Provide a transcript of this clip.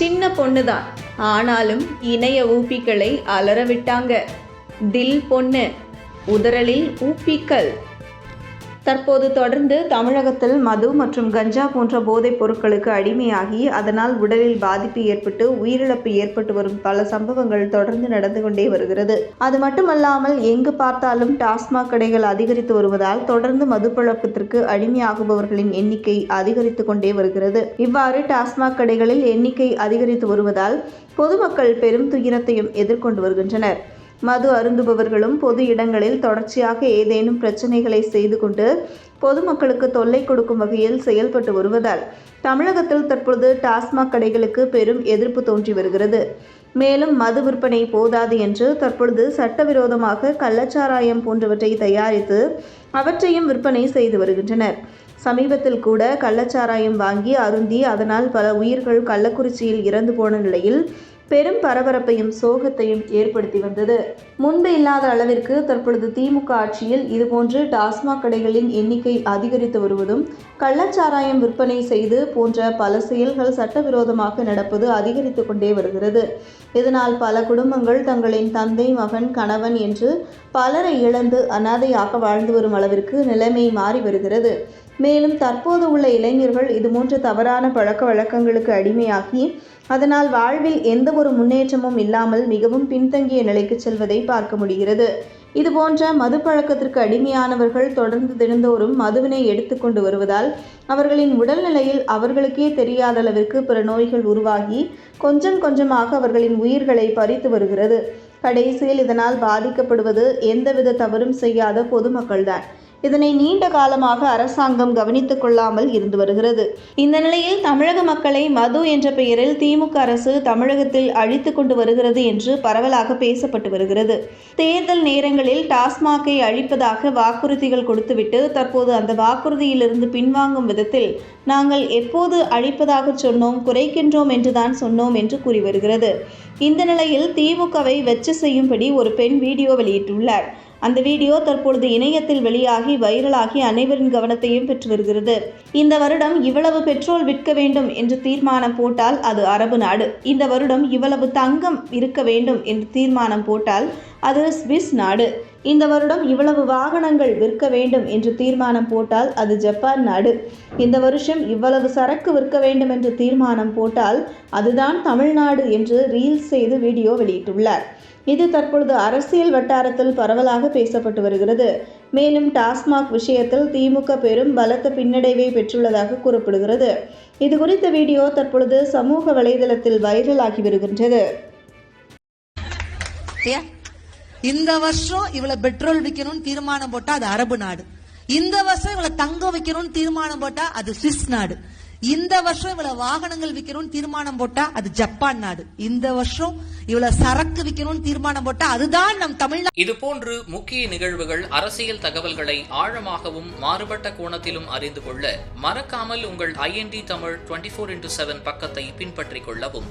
சின்ன பொண்ணு தான் ஆனாலும் இணைய ஊப்பிகளை அலற விட்டாங்க தில் பொண்ணு. உதறலில் ஊப்பிக்கள் தற்போது தொடர்ந்து தமிழகத்தில் மது மற்றும் கஞ்சா போன்ற போதைப் பொருட்களுக்கு அடிமையாகி அதனால் உடலில் பாதிப்பு ஏற்பட்டு உயிரிழப்பு ஏற்பட்டு வரும் பல சம்பவங்கள் தொடர்ந்து நடந்து கொண்டே வருகிறது. அது மட்டுமல்லாமல் எங்கு பார்த்தாலும் டாஸ்மாக் கடைகள் அதிகரித்து வருவதால் தொடர்ந்து மது பழக்கத்திற்கு அடிமையாகுபவர்களின் எண்ணிக்கை அதிகரித்து கொண்டே வருகிறது. இவ்வாறு டாஸ்மாக் கடைகளில் எண்ணிக்கை அதிகரித்து வருவதால் பொதுமக்கள் பெரும் துயரத்தையும் எதிர்கொண்டு வருகின்றனர். மது அருந்துபவர்களும் பொது இடங்களில் தொடர்ச்சியாக ஏதேனும் பிரச்சனைகளை செய்து கொண்டு பொதுமக்களுக்கு தொல்லை கொடுக்கும் வகையில் செயல்பட்டு வருவதால் தமிழகத்தில் தற்பொழுது டாஸ்மாக் கடைகளுக்கு பெரும் எதிர்ப்பு தோன்றி வருகிறது. மேலும் மது விற்பனை போதாது என்று தற்பொழுது சட்டவிரோதமாக கள்ளச்சாராயம் போன்றவற்றை தயாரித்து அவற்றையும் விற்பனை செய்து வருகின்றனர். சமீபத்தில் கூட கள்ளச்சாராயம் வாங்கி அருந்தி அதனால் பல உயிர்கள் கள்ளக்குறிச்சியில் இறந்து போன நிலையில் பெரும் பரபரப்பையும் சோகத்தையும் ஏற்படுத்தி வந்தது. முன்பு இல்லாத அளவிற்கு தற்பொழுது திமுக ஆட்சியில் இதுபோன்று டாஸ்மாக் கடைகளின் எண்ணிக்கை அதிகரித்து வருவதும் கள்ளச்சாராயம் விற்பனை செய்து போன்ற பல செயல்கள் சட்டவிரோதமாக நடப்பது அதிகரித்து கொண்டே வருகிறது. இதனால் பல குடும்பங்கள் தங்களின் தந்தை மகன் கணவன் என்று பலரை இழந்து அனாதையாக வாழ்ந்து வரும் அளவிற்கு நிலைமை மாறி வருகிறது. மேலும் தற்போது உள்ள இளைஞர்கள் இதுபோன்ற தவறான பழக்க வழக்கங்களுக்கு அடிமையாகி அதனால் வாழ்வில் எந்த ஒரு முன்னேற்றமும் இல்லாமல் மிகவும் பின்தங்கிய நிலைக்கு செல்வதை பார்க்க முடிகிறது. இதுபோன்ற மது பழக்கத்திற்கு அடிமையானவர்கள் தொடர்ந்து தினந்தோறும் மதுவினை எடுத்துக்கொண்டு வருவதால் அவர்களின் உடல்நிலையில் அவர்களுக்கே தெரியாத அளவிற்கு பிற நோய்கள் உருவாகி கொஞ்சம் கொஞ்சமாக அவர்களின் உயிர்களை பறித்து வருகிறது. கடைசியில் இதனால் பாதிக்கப்படுவது எந்தவித தவறும் செய்யாத பொதுமக்கள்தான். இதனை நீண்ட காலமாக அரசாங்கம் கவனித்துக் கொள்ளாமல் இருந்து வருகிறது. இந்த நிலையில் தமிழக மக்களை மது என்ற பெயரில் திமுக அரசு தமிழகத்தில் அழித்து கொண்டு வருகிறது என்று பரவலாக பேசப்பட்டு வருகிறது. தேர்தல் நேரங்களில் டாஸ்மாகை அழிப்பதாக வாக்குறுதிகள் கொடுத்துவிட்டு தற்போது அந்த வாக்குறுதியிலிருந்து பின்வாங்கும் விதத்தில் நாங்கள் எப்போது அழிப்பதாக சொன்னோம் குறைக்கின்றோம் என்றுதான் சொன்னோம் என்று கூறி வருகிறது. இந்த நிலையில் திமுகவை வெச்சு செய்யும்படி ஒரு பெண் வீடியோ வெளியிட்டுள்ளார். அந்த வீடியோ தற்பொழுது இணையத்தில் வெளியாகி வைரலாகி அனைவரின் கவனத்தையும் பெற்று வருகிறது. இந்த வருடம் இவ்வளவு பெட்ரோல் விற்க வேண்டும் என்று தீர்மானம் போட்டால் அது அரபு நாடு. இந்த வருடம் இவ்வளவு தங்கம் இருக்க வேண்டும் என்று தீர்மானம் போட்டால் அது ஸ்விஸ் நாடு. இந்த வருடம் இவ்வளவு வாகனங்கள் விற்க வேண்டும் என்று தீர்மானம் போட்டால் அது ஜப்பான் நாடு. இந்த வருஷம் இவ்வளவு சரக்கு விற்க வேண்டும் என்று தீர்மானம் போட்டால் அதுதான் தமிழ்நாடு என்று ரீல்ஸ் செய்து வீடியோ வெளியிட்டுள்ளார். இது தற்பொழுது அரசியல் வட்டாரத்தில் பரவலாக பேசப்பட்டு வருகிறது. மேலும் டாஸ்மாக் விஷயத்தில் திமுக பெரும் பலத்த பின்னடைவை பெற்றுள்ளதாக கூறப்படுகிறது. இது குறித்த வீடியோ தற்பொழுது சமூக வலைதளத்தில் வைரலாகி வருகின்றது. இந்த வருஷம் இவ்வளவு பெட்ரோல் விற்கணும்னு தீர்மானம் போட்டா அது அரபு நாடு. இந்த வருஷம் இவ்வளவு தங்கம் வைக்கணும்னு தீர்மானம் போட்டா அது சுவிஸ் நாடு. இந்த வருஷம் இவ்வளவு வாகனங்கள் விற்கணும்னு தீர்மானம் போட்டா அது ஜப்பான் நாடு. இந்த வருஷம் இவ்வளவு சரக்கு விற்கணும்னு தீர்மானம் போட்டா அதுதான் நம் தமிழ்நாடு. இது போன்று முக்கிய நிகழ்வுகள் அரசியல் தகவல்களை ஆழமாகவும் மாறுபட்ட கோணத்திலும் அறிந்து கொள்ள மறக்காமல் உங்கள் IND Tamil twenty four into seven பக்கத்தை பின்பற்றிக் கொள்ளவும்.